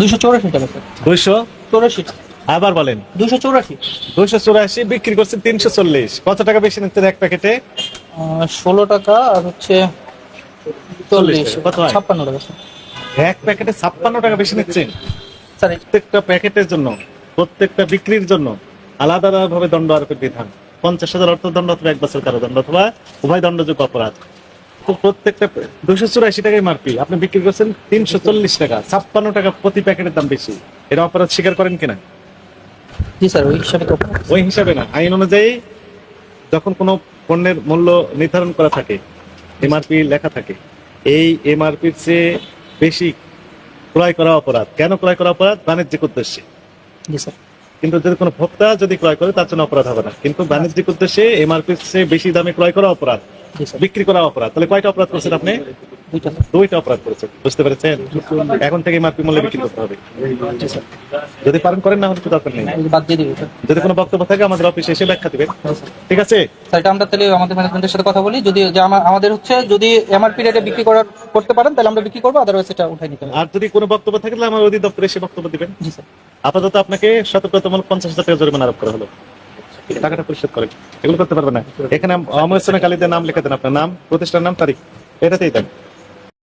দুশো চৌরাশি টাকা স্যার দুইশো? চৌরাশি আবার বলেন। চৌরাশি। দুইশো চুরাশি বিক্রি করছেন তিনশো চল্লিশ। কত টাকা বেশি নিচ্ছেন এক প্যাকেটে? ষোলো টাকা আর হচ্ছে চল্লিশ কত ছাপ্পান্ন টাকা এক প্যাকেটে ছাপ্পান্ন টাকা বেশি নিচ্ছেন? স্যার প্রত্যেকটা প্যাকেটের জন্য প্রত্যেকটা বিক্রির জন্য আলাদা আলাদা ভাবে দণ্ড আরোপের বিধান। পঞ্চাশ হাজার অর্থদণ্ড অথবা এক বছর কারাদণ্ড অথবা উভয় দণ্ডযোগ্য অপরাধ। প্রত্যেকটা দুশো চুরাশি টাকায় মারপি আপনি বিক্রি করছেন তিনশো চল্লিশ টাকা। ছাপ্পান্ন টাকা প্রতি প্যাকেটের দাম বেশি। অপরাধ স্বীকার করেন কিনা? জি স্যার ওই হিসাবে তো ওই হিসাবে না। আইন অনুযায়ী যখন কোনো পণ্যের মূল্য নির্ধারণ করা থাকে এমআরপি লেখা থাকে এই এমআরপির চেয়ে বেশি ক্রয় করা অপরাধ। কেন ক্রয় করা অপরাধ? বাণিজ্যিক উদ্দেশ্যে। জি স্যার। কিন্তু যদি কোনো ভোক্তা যদি ক্রয় করে তার জন্য অপরাধ হবে না। কিন্তু বাণিজ্যিক উদ্দেশ্যে এমআরপির চেয়ে বেশি দামে ক্রয় করা অপরাধ। বিক্রি করা অপরাধ। তাহলে কয়টা অপরাধ করছেন আপনি? দুইটা অপরাধ করেছেন। বুঝতে পেরেছেন? এখন থেকে এমআরপি মূল্যে বিক্রি করতে হবে। যদি পারেন করেন না হলে তো দরকার নেই। যদি কোনো বক্তব্য থাকে আমাদের অফিসে এসে ব্যাখ্যা দিবেন। ঠিক আছে? আমরা তাহলে আমাদের ম্যানেজমেন্টের সাথে কথা বলি। যদি আমাদের হচ্ছে যদি এমআরপি রেটে বিক্রি করার করতে পারেন তাহলে আমরা বিক্রি করব আদারওয়াইজ এটা উঠাই নিতে আর যদি কোনো বক্তব্য থাকে তাহলে আমার অধিদপ্তরে এসে বক্তব্য দিবেন। আপাতত আপনাকে সতর্কতামূলক পঞ্চাশ হাজার টাকা জরিমানা আরোপ করা হলো। টাকাটা পরিশোধ করেন। এগুলো করতে পারবেন না। এখানে অমরসনা কালীদের নাম লিখে দেন আপনার নাম প্রতিষ্ঠান নাম, তারিখ। এটাতেই দেন।